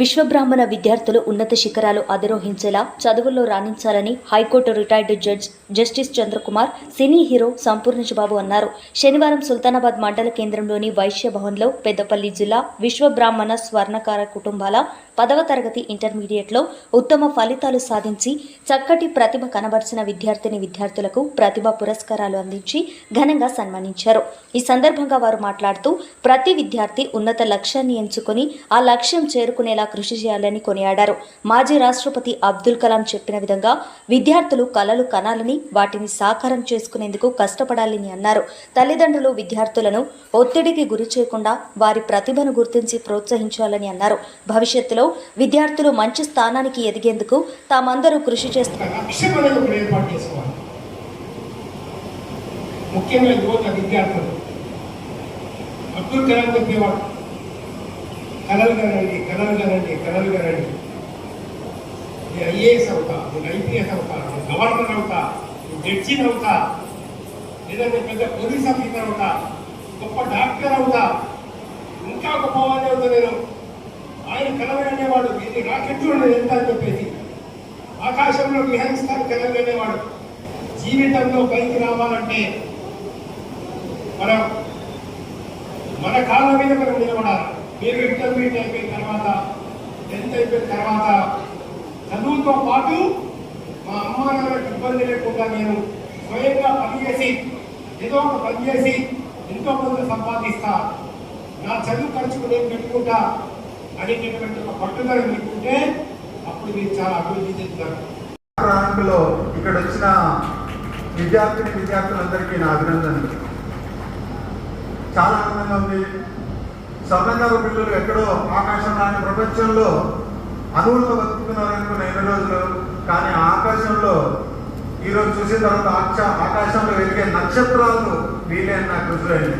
విశ్వబ్రాహ్మణ విద్యార్థులు ఉన్నత శిఖరాలు అధిరోహించేలా చదువుల్లో రాణించాలని high court retired judge justice Chandrakumar cine hero Sampoornesh అన్నారు. శనివారం సుల్తానాబాద్ మండల కేంద్రంలోని వైశ్య భవన్లో పెద్దపల్లి జిల్లా విశ్వబ్రాహ్మణ స్వర్ణకార కుటుంబాల పదవ తరగతి ఇంటర్మీడియట్లో ఉత్తమ ఫలితాలు సాధించి చక్కటి ప్రతిభ కనబరిచిన విద్యార్థిని విద్యార్థులకు ప్రతిభ పురస్కారాలు అందించి ఘనంగా సన్మానించారు. ఈ సందర్భంగా వారు మాట్లాడుతూ ప్రతి విద్యార్థి ఉన్నత లక్ష్యాన్ని ఎంచుకొని ఆ లక్ష్యం చేరుకునేలా కృషి చేయాలని కొనియాడారు. మాజీ రాష్ట్రపతి అబ్దుల్ కలాం చెప్పిన విధంగా విద్యార్థులు కలలు కనాలని వాటిని సాకారం చేసుకునేందుకు కష్టపడాలని అన్నారు. తల్లిదండ్రులు విద్యార్థులను ఒత్తిడికి గురి చేయకుండా వారి ప్రతిభను గుర్తించి ప్రోత్సహించాలని అన్నారు. భవిష్యత్తులో విద్యార్థులు మంచి స్థానానికి ఎదిగేందుకు తామందరూ కృషి చేస్తారు ముఖ్యంగా యువత విద్యార్థులు. అబ్దుల్ కలాం చెప్పేవాడు కలలు కనండి కలలు కనండి కలలు కనండి నేను ఐఏఎస్ అవుతా నేను ఐపీఎస్ అవుతా నేను గవర్నర్ అవుతా నేను జడ్జిని అవుతా లేదా నేను పెద్ద పోలీస్ ఆఫీసర్ అవుతా గొప్ప డాక్టర్ అవుతా. ఇంకా గొప్పవాడే అవుతా నేను. ఆయన కలవనేవాడు అనేవాడు ఇది రాకెట్లు నేను ఎంత అని చెప్పేసి. ఆకాశంలో విహరిస్తాను కలవనేవాడు జీవితంలో పైకి రావాలంటే మనం మన కాళ్ళ మీద మనం నిలబడాలి. మీరు ఇంటర్మీడియట్ అయిపోయిన తర్వాత టెన్త్ అయిపోయిన తర్వాత చదువుతో పాటు మా అమ్మ నాన్నలకు ఇబ్బంది లేకుండా నేను స్వయంగా పనిచేసి ఏదో ఒక పని చేసి ఎంతో కొంత సంపాదిస్తా. నా చదువు ఖర్చుకు నేను పెట్టుకుంటా అనేటటువంటి ఒక పట్టుదల పెట్టుకుంటే అప్పుడు మీరు చాలా అభివృద్ధి చెందుతారు. ర్యాంకులో ఇక్కడ వచ్చిన విద్యార్థిని విద్యార్థులందరికీ నా అభినందనలు. చాలా ఆనందంగా ఉంది. స్వర్ణంగారు పిల్లలు ఎక్కడో ఆకాశం లాంటి ప్రపంచంలో అణువుల్లో బతుకుతున్నారు అనుకున్న ఎన్ని రోజులు? కానీ ఆ ఆకాశంలో ఈరోజు చూసిన తర్వాత ఆక్ష ఆకాశంలో వెలిగే నక్షత్రాలు వీలే అని నాకు రుజువైంది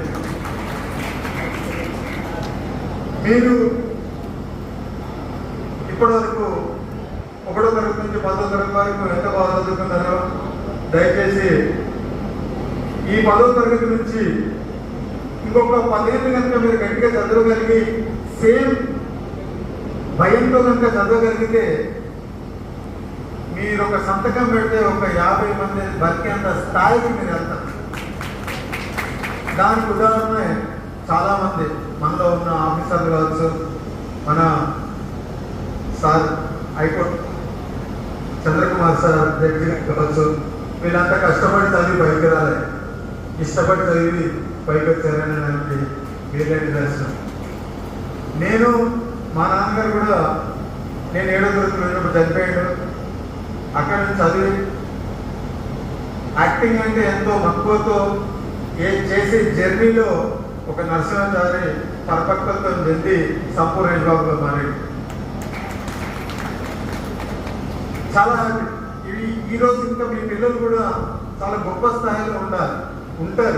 మీరు ఇప్పటివరకు ఒకటో తరగతి నుంచి పదో తరగతి వరకు ఎంత బాగా చదువుకున్నారో దయచేసి ఈ పదో తరగతి నుంచి ఇంకొక పదేళ్ళు కనుక మీరు గట్టిగా చదవగలిగి సేమ్ భయంతో కనుక చదవగలిగితే మీరు ఒక సంతకం పెడితే ఒక యాభై మంది బతికేంత స్థాయికి మీరు వెళ్తారు. దానికి ఉదాహరణ చాలా మంది మనలో ఉన్న ఆఫీసర్లు కావచ్చు మన sir high court Chandrakumar sir judge కావచ్చు వీళ్ళంతా కష్టపడి చదివి పైకి రాలే. ఇష్టపడి చదివి పైకొచ్చారని దానికి వీళ్ళే నిదర్శనం నేను మా నాన్నగారు కూడా నేను ఏడో తరగతి వెళ్ళినప్పుడు చనిపోయాడు. అక్కడ నుంచి చదివి యాక్టింగ్ అంటే ఎంతో మక్కువతో ఏ చేసే జర్నీలో ఒక నరసింహాచారి పరిపక్వతతో చెంది సంపూర్ణ బాబుగా మారాడు. చాలా ఇవి ఈ రోజు ఇంకా మీ పిల్లలు కూడా చాలా గొప్ప స్థాయిలో ఉండాలి. ఉంటారు.